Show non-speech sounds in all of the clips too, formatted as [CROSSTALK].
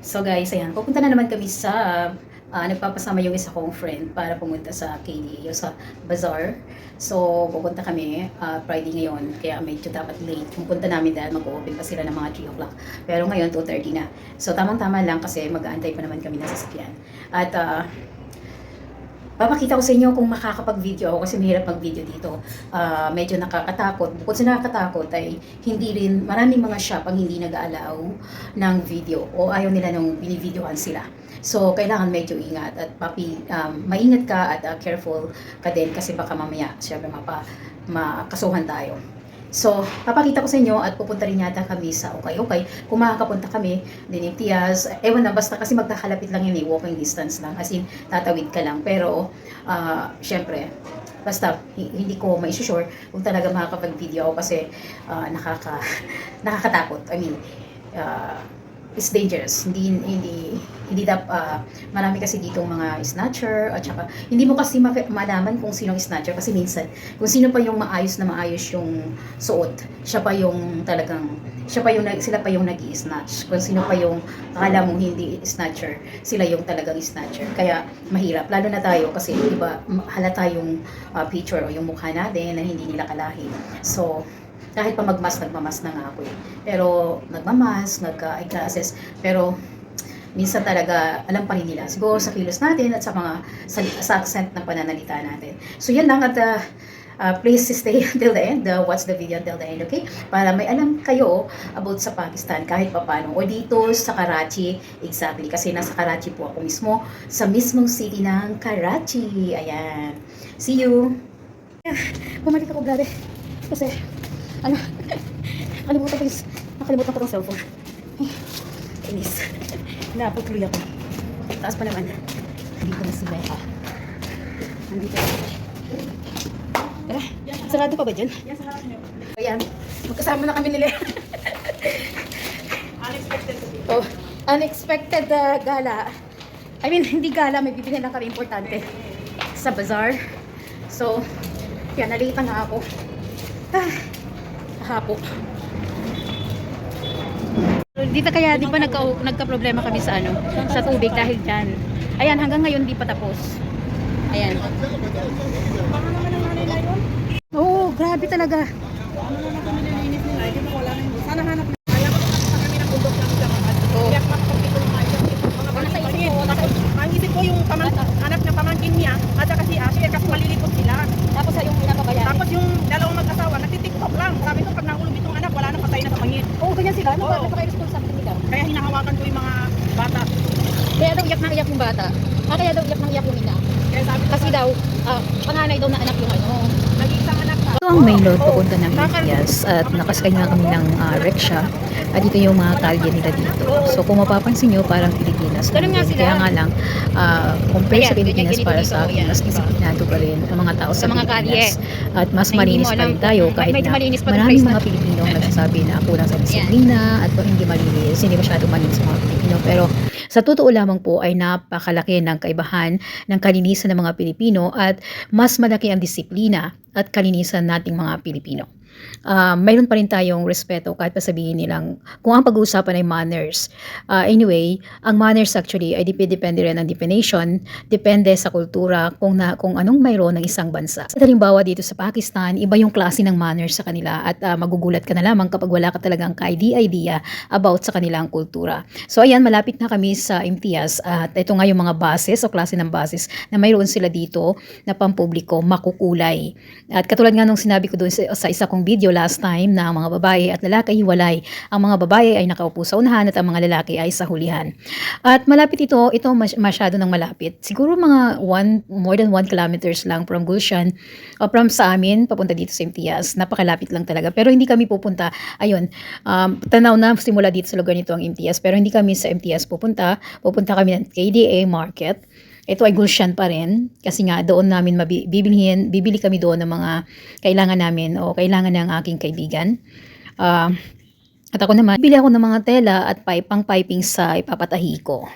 So guys, ayan, pupunta na naman kami sa ah, nagpapasama yung isa kong friend para pumunta sa KDA, sa bazaar. So, pupunta kami ah, Friday ngayon, kaya medyo dapat late. Yung punta namin dahil mag-open pa sila ng mga 3 o'clock. Pero ngayon, 2.30 na. So, tamang-tama lang kasi mag-aantay pa naman kami ng sasakyan. At ah, Papakita ko sa inyo kung makakapag-video ako kasi mahirap mag-video dito. Ah, medyo nakakatakot. Bukod sa nakakatakot ay hindi rin, maraming mga shop ang hindi nag-aalaw ng video o ayaw nila nung binivideohan sila. So, kailangan medyo ingat at papi, um, maingat ka at uh, careful ka din kasi baka mamaya, syempre, mapa, makasuhan tayo. So, papakita ko sa inyo at pupunta rin yata kami sa Okay Okay. Kung makakapunta kami, din Tias, ewan na, basta kasi magkakalapit lang yun eh, walking distance lang. As in, tatawid ka lang. Pero, ah, syempre, basta hi- hindi ko mai-sure kung talaga makakapag-video ako kasi ah, nakaka, [LAUGHS] nakakatakot. I mean, ah, dangerous. Hindi hindi hindi dap ah, marami kasi ditong mga snatcher at saka hindi mo kasi maka- malaman kung sinong snatcher kasi minsan kung sino pa yung maayos na maayos yung suot, siya pa yung talagang siya pa yung sila pa yung nag-i-snatch. Kung sino pa yung akala mo hindi snatcher, sila yung talagang snatcher. Kaya mahirap lalo na tayo kasi 'di ba halata yung ah, picture o yung mukha natin na hindi nila kalahi. So kahit pa magmas, nagmamas na nga ako eh. Pero nagmamas, nagka-eyeglasses, pero minsan talaga alam pa rin nila. Siguro sa kilos natin at sa mga sa, sa accent ng pananalita natin. So yan lang at uh, uh, please stay [LAUGHS] until the end. Uh, watch the video until the end, okay? Para may alam kayo about sa Pakistan kahit papano. O dito sa Karachi, exactly. Kasi nasa Karachi po ako mismo. Sa mismong city ng Karachi. Ayan. See you! Bumalik ako, grabe. Kasi, ano, nakalimutan ko yung, nakalimutan ko yung cellphone. Inis. Napatuloy ako. Taas pa naman. Dito na si Becca. Nandito na. Tara, sarado pa ba dyan? Ayan, magkasama na kami nila. Unexpected oh, unexpected uh, gala. I mean, hindi gala, may bibili lang kami importante sa bazaar. So, yan, nalita nga ako. Ah, hapo. Dito kaya di ba nagka, nagka-problema kami sa ano, sa tubig dahil dyan. Ayan, hanggang ngayon di pa tapos. Ayan. Baka naman ang nanay na yun. Oo, grabe talaga. Ano na naman nililinis nila? Hindi mo wala na yun. Sana hanap na. Kaya ko nakakita kami ng bundok ng Japan. Oo. Kaya makapagpito ng mga isip. Mga Nasa isip pangin. ko, nasa- Ang isip ko yung pamang, anak ng pamangkin niya at saka si Asher kasi malilipot sila. Tapos sa yung pinapabayaan. Tapos yung dalawang mag-asawa, nagtitiktok lang. Sabi ko pag nahulog itong anak, wala na patay na sa pangin. Oo, ganyan sila. Ano ba? Oo. Napaka-irresponsible nila. Kaya hinahawakan ko yung mga bata. Kaya daw iyak na iyak yung bata. Ah, kaya daw iyak na iyak yung ina. Kaya sabi ko, Kasi daw, ah, panganay daw na anak yung ano. nag-iisang anak ka. Ito ang main load Oo. papunta ng Ilias at nakasakay nga kami ng uh, rickshaw at ito yung mga kalye nila dito. So kung mapapansin nyo, parang Pilipinas Ganun nga sila. Kaya nga lang, uh, compare sa Ayan, Pilipinas ganyan, para sa akin, mas diba? disiplinado pa rin ang mga tao sa, Sa mga Pilipinas. At mas malinis pa rin tayo kahit na malinis pa rin maraming mga Pilipino ang [LAUGHS] nagsasabi na kulang sa disiplina at hindi malinis, hindi masyado malinis ang mga Pilipino. Pero sa totoo lamang po ay napakalaki ng kaibahan ng kalinisan ng mga Pilipino at mas malaki ang disiplina at kalinisan nating mga Pilipino. Ah, mayroon pa rin tayong respeto kahit pa sabihin nilang kung ang pag-uusapan ay manners. Ah, anyway, ang manners actually ay dep- depende rin ang definition, depende sa kultura kung na kung anong mayroon ng isang bansa. Sa halimbawa dito sa Pakistan, iba yung klase ng manners sa kanila at ah, magugulat ka na lamang kapag wala ka talagang ka-idea about sa kanilang kultura. So ayan, malapit na kami sa Imtiaz at ito nga yung mga buses o klase ng buses na mayroon sila dito na pampubliko makukulay. At katulad nga nung sinabi ko doon sa, sa isa kong video last time na ang mga babae at lalaki hiwalay. Ang mga babae ay nakaupo sa unahan at ang mga lalaki ay sa hulihan. At malapit ito, ito mas- masyado ng malapit. Siguro mga one, more than 1 kilometers lang from Gulshan o from sa amin papunta dito sa Imtiaz. Napakalapit lang talaga. Pero hindi kami pupunta. Ayun, um, tanaw na simula dito sa lugar nito ang Imtiaz. Pero hindi kami sa Imtiaz pupunta. Pupunta kami ng KDA Market. Ito ay Gulshan pa rin kasi nga doon namin bibilhin, bibili kami doon ng mga kailangan namin o kailangan ng aking kaibigan. Ah, at ako naman, bili ako ng mga tela at pipe, pang piping sa ipapatahi ko.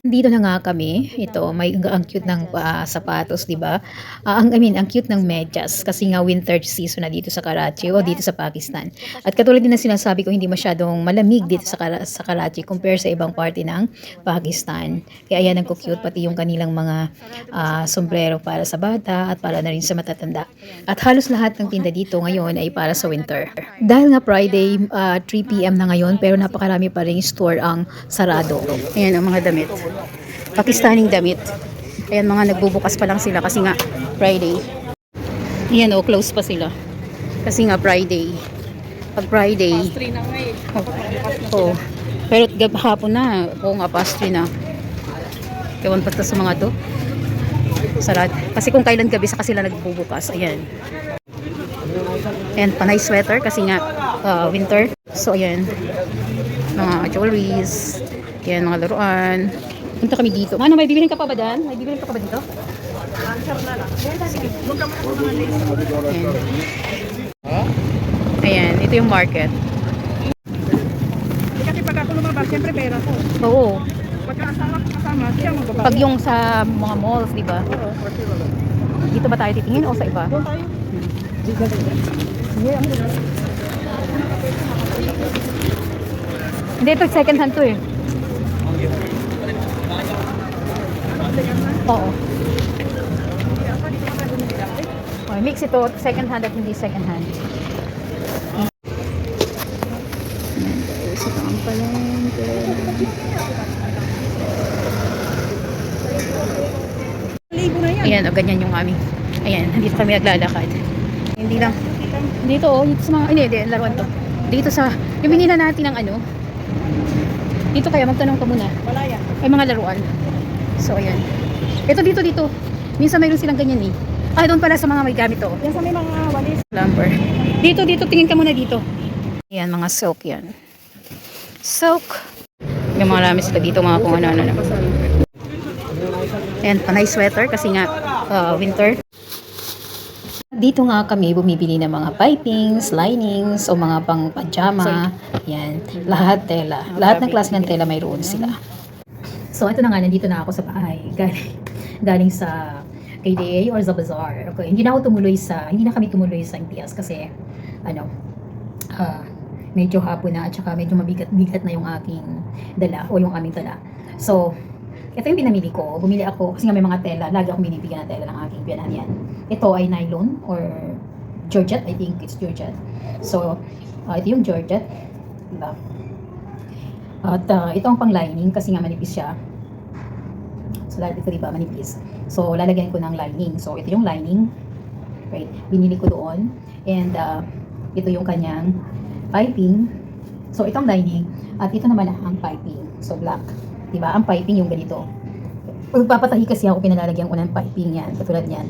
Dito na nga kami. Ito, may ang cute ng ah, sapatos, 'di ba? Ah, ang I mean, ang cute ng medyas kasi nga winter season na dito sa Karachi o dito sa Pakistan. At katulad din ng sinasabi ko, hindi masyadong malamig dito sa, Kara- sa Karachi compare sa ibang party ng Pakistan. Kaya yan ang cute pati yung kanilang mga ah, sombrero para sa bata at para na rin sa matatanda. At halos lahat ng tinda dito ngayon ay para sa winter. Dahil nga Friday, ah, 3 p.m. na ngayon pero napakarami pa rin store ang sarado. Ayan ang mga damit. Pakistaning damit. Ayan mga nagbubukas pa lang sila kasi nga Friday. Ayan oh, close pa sila. Kasi nga Friday. Pag Friday, Three na nga eh. oh. Pero gab hapon na, oo nga pastry na. Ewan pa sa mga to. Sarad. Kasi kung kailan gabi sa sila nagbubukas, ayan. Ayan, panay sweater kasi nga uh, winter. So, ayan. Mga jewelries. Ayan, mga laruan. Punta kami dito. Ano, may bibilin ka pa ba dyan? May bibilin ka pa ba dito? Ayan. Ayan, ito yung market. Kasi pag ako lumabas, siyempre pera ko. Oo. Pagka asawa ko kasama, siya magbabago. Pag yung sa mga malls, di ba? Oo. Dito ba tayo titingin o sa iba? Doon tayo. Hindi, ito second hand to eh. Oo. Okay, mix ito, second hand at hindi second hand. Sa palengke. Ayan, o ganyan yung aming. Ayan, dito kami naglalakad. Hindi lang. Dito oh, dito sa mga, hindi, hindi, laruan to. Dito sa, yung binila natin ng ano. Dito kaya, magtanong ka muna. Wala yan. Ay, mga laruan. So, ayan. Ito dito, dito. Minsan mayroon silang ganyan eh. Ah, doon pala sa mga may gamit to. Yan sa may mga walis. Lumber. Dito, dito. Tingin ka muna dito. Ayan, mga silk yan. Silk. May mga rami sila dito, mga kung ano-ano. Ayan, panay sweater kasi nga uh, winter. Dito nga kami bumibili ng mga pipings, linings, o mga pang pajama. Yan. Lahat tela. Lahat ng klase ng tela mayroon sila. So, ito na nga, nandito na ako sa bahay. [LAUGHS] Galing, galing sa KDA or sa bazaar. Okay, hindi na ako tumuloy sa, hindi na kami tumuloy sa MTS kasi, ano, ah, medyo hapon na at saka medyo mabigat-bigat na yung aking dala o yung aming dala. So, ito yung pinamili ko. Bumili ako kasi nga may mga tela. Lagi akong binibigyan ng tela ng aking biyanan yan. Ito ay nylon or Georgette. I think it's Georgette. So, ah, ito yung Georgette. Diba? At ah, ito ang pang lining kasi nga manipis siya. So, lalagyan ko diba manipis. So, lalagyan ko ng lining. So, ito yung lining. Right. Binili ko doon. And ah, ito yung kanyang piping. So, itong lining. At ito naman ang piping. So, black. Diba? Ang piping yung ganito. Pag papatahi kasi ako, pinalalagyan ko ng piping yan. Katulad yan.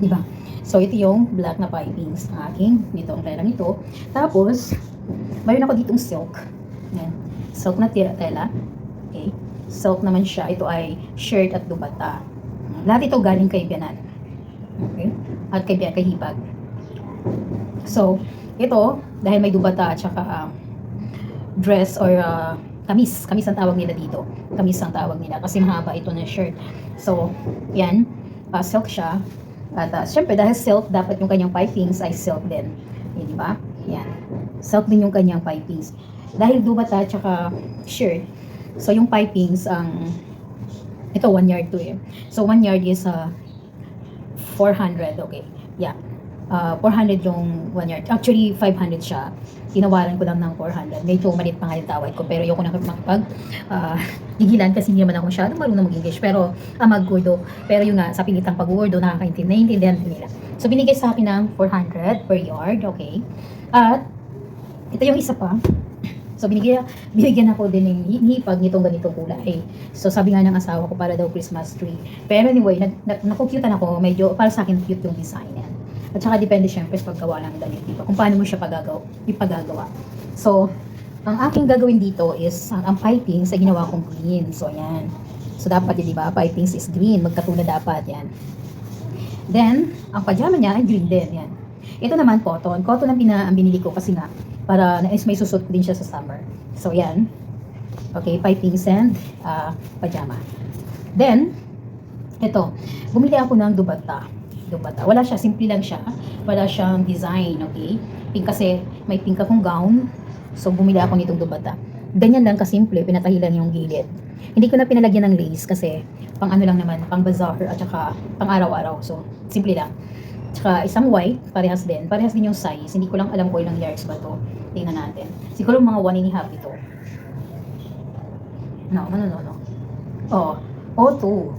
Diba? So, ito yung black na pipings ng aking. Nito ang tela nito. Tapos, mayroon ako ditong silk. Yan. Silk na tira tela. Okay. Silk naman siya. Ito ay shirt at dubata. Lahat ito galing kay Bianan. Okay. At kay, kay Hibag. So, ito, dahil may dubata at saka ah, dress or ah, kamis. Kamis ang tawag nila dito. Kamis ang tawag nila. Kasi mahaba ito na shirt. So, yan. ah, silk siya. At uh, syempre, dahil silk, dapat yung kanyang pipings ay silk din. Yan, di ba? Yan. Silk din yung kanyang pipings. Dahil dubata at saka shirt. So, yung pipings, ang ito, 1 yard to eh. So, 1 yard is uh, 400. Okay. Yeah. Uh, 400 yung 1 yard. Actually, 500 siya. Tinawaran ko lang ng 400. Medyo malit pa nga yung tawad ko. Pero ayoko na makapag uh, [LAUGHS] gigilan kasi hindi naman ako masyadong marunong mag-English. Pero ah, mag-Urdu. Pero yung nga, sa pilitang pag-Urdu, nakakaintindi, naiintindihan nila. So, binigay sa akin ng 400 per yard. Okay. At, ito yung isa pa. So, binigyan, binigyan ako din ng hipag nitong ganitong kulay. So, sabi nga ng asawa ko para daw Christmas tree. Pero anyway, nag, nag, nakukyutan ako. Medyo, para sa akin, cute yung design yan. At saka depende syempre sa paggawa ng damit, di ba? Kung paano mo siya pagagawa, ipagagawa. So, ang aking gagawin dito is, ang, ang piping sa ginawa kong green. So, yan. So, dapat yun, di ba? Pipings is green. Magkatulad dapat, yan. Then, ang pajama niya ay green din, yan. Ito naman, cotton. Cotton ang, pina, ang binili ko kasi nga, para is may susot ko din siya sa summer. So, yan. Okay, pipings and ah, pajama. Then, ito, bumili ako ng dubata. Dubata. Wala siya, simple lang siya. Wala siyang design, okay? Pink kasi, may pink akong gown. So, bumili ako nitong dubata. Ganyan lang kasimple, pinatahi lang yung gilid. Hindi ko na pinalagyan ng lace kasi pang ano lang naman, pang bazaar at saka pang araw-araw. So, simple lang. Tsaka isang white, parehas din. Parehas din yung size. Hindi ko lang alam kung ilang yards ba to. Tingnan natin. Siguro mga one and a half ito. No, no, no, no. Oh, oh, two.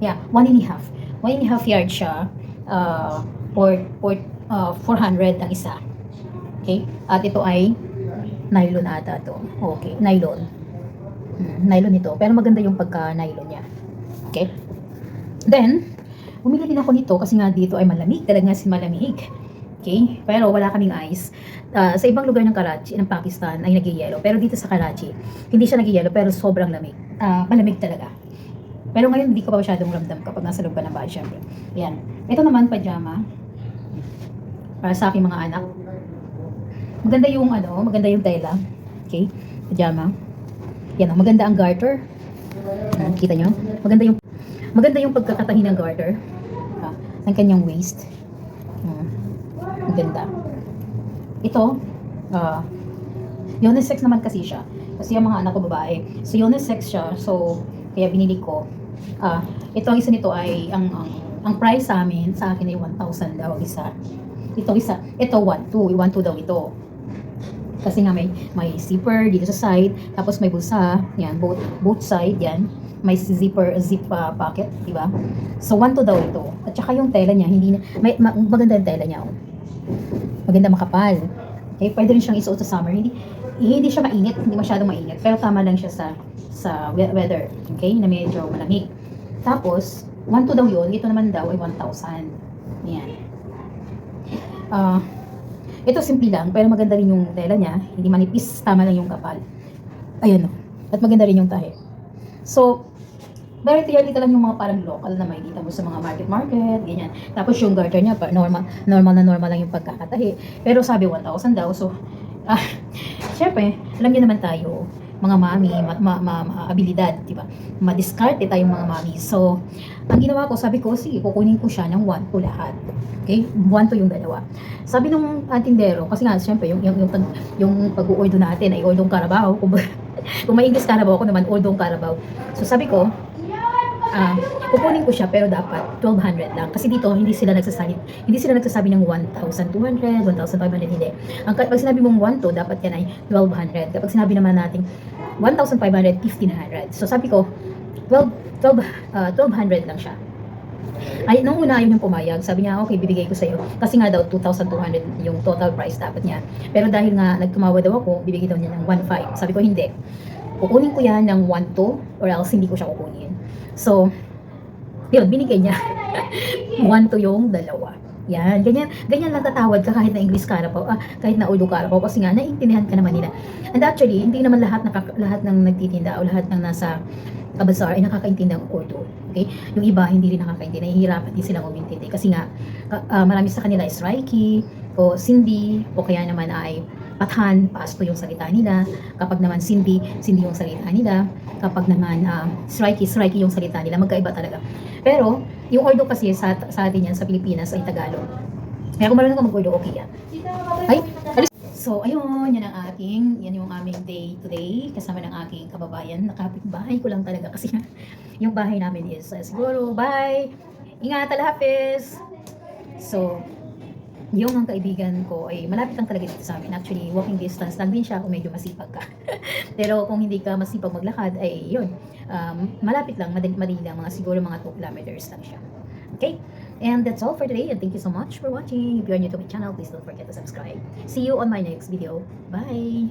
Yeah, one and a half. One and a half yard siya. Uh, for, for, uh, 400 ang isa. Okay? At ito ay nylon ata to. Okay, nylon. Hmm, nylon ito. Pero maganda yung pagka-nylon niya. Okay? Then, bumili din ako nito kasi nga dito ay malamig. Talaga si malamig. Okay? Pero wala kaming ice. Ah, sa ibang lugar ng Karachi, ng Pakistan, ay nag-yellow. Pero dito sa Karachi, hindi siya nag-yellow pero sobrang lamig. Ah, malamig talaga. Pero ngayon, hindi ko pa masyadong ramdam kapag nasa loob ka ng bahay, syempre. Yan. Ito naman, pajama. Para sa aking mga anak. Maganda yung ano, maganda yung tela. Okay? Pajama. Yan, oh, maganda ang garter. Ah, kita nyo? Maganda yung maganda yung pagkakatahi ng garter. Ah, ang kanyang waist. Hmm. Maganda. Ito, ah, unisex naman kasi siya. Kasi yung mga anak ko babae. So, unisex siya. So, kaya binili ko. Ah, ito ang isa nito ay, ang, ang, ang price sa amin, sa akin ay 1,000 daw ang isa. Ito isa, ito 1,2. 1,2 daw ito. Kasi nga may, may zipper dito sa side, tapos may bulsa, yan, both, both side, yan. May zipper, zip ah, pocket, di ba? So, 1,2 daw ito. At saka yung tela niya, hindi na, may, ma- maganda yung tela niya, oh. Maganda makapal. Okay, pwede rin siyang isuot sa summer. Hindi, hindi siya mainit, hindi masyadong mainit, pero tama lang siya sa sa we- weather, okay, na medyo malamig. Tapos, 1,2 daw yun, ito naman daw ay 1,000. Yan. Ah, ito simple lang, pero maganda rin yung tela niya, hindi manipis, tama lang yung kapal. Ayan o. At maganda rin yung tahi. So, very realita lang yung mga parang local na makikita mo sa mga market-market, ganyan. Tapos yung garter niya, normal, normal na normal lang yung pagkakatahi. Pero sabi 1,000 daw, so, [LAUGHS] ah, syempre, alam niyo naman tayo, mga mami, ma, ma, ma, ma- abilidad, di ba? Ma-discard tayong mga mami. So, ang ginawa ko, sabi ko, sige, kukunin ko siya ng 1 to lahat. Okay? 1 to yung dalawa. Sabi nung atindero, kasi nga, syempre, yung, yung, yung, pag, yung pag-uordo natin ay ordong karabaw. Kung, [LAUGHS] kung may English karabaw ako naman, ordong karabaw. So, sabi ko, ah, kukunin ko siya pero dapat 1,200 lang. Kasi dito, hindi sila nagsasabi, hindi sila nagsasabi ng 1,200, 1,500, hindi. Ang, pag sinabi mong 1 to, dapat yan ay 1,200. Kapag sinabi naman natin 1,500, 1,500. So sabi ko, 12, 12, ah, 1,200 lang siya. Ay, nung una yun yung pumayag, sabi niya, okay, bibigay ko sa'yo. Kasi nga daw, 2,200 yung total price dapat niya. Pero dahil nga nagtumawa daw ako, bibigay daw niya ng 1,500. Sabi ko, hindi. Kukunin ko yan ng 1 to, or else hindi ko siya kukunin. So, yun, binigay niya. [LAUGHS] 1 to yung dalawa. Yan, ganyan, ganyan lang tatawad ka kahit na English Carabao, ah, kahit na Urdu Carabao kasi nga naiintindihan ka naman nila. And actually, hindi naman lahat nakaka, lahat ng nagtitinda o lahat ng nasa uh, bazaar ay nakakaintindi ng Urdu. Okay? Yung iba hindi rin nakakaintindi, nahihirapan din silang umintindi kasi nga ka- ah, marami sa kanila is Reiki o Sindhi o kaya naman ay Pathan, Pasto yung salita nila. Kapag naman Sindhi, Sindhi yung salita nila. Kapag naman uh, Sriki, Sriki yung salita nila. Magkaiba talaga. Pero, yung Urdu kasi sa, sa atin yan, sa Pilipinas, ay Tagalog. Kaya kung marunong ka mag-Urdu, okay yan. Ay. So, ayun, yan ang aking, yan yung aming day today, kasama ng aking kababayan. Nakapit bahay ko lang talaga kasi [LAUGHS] yung bahay namin is uh, siguro, bye! Ingat, Alhafis! So, yung ang kaibigan ko ay malapit lang talaga dito sa amin. Actually, walking distance lang din siya kung medyo masipag ka. [LAUGHS] Pero kung hindi ka masipag maglakad, ay yun. Um, malapit lang, madali, madali lang. Mga siguro mga 2 kilometers lang siya. Okay? And that's all for today. And thank you so much for watching. If you are new to my channel, please don't forget to subscribe. See you on my next video. Bye!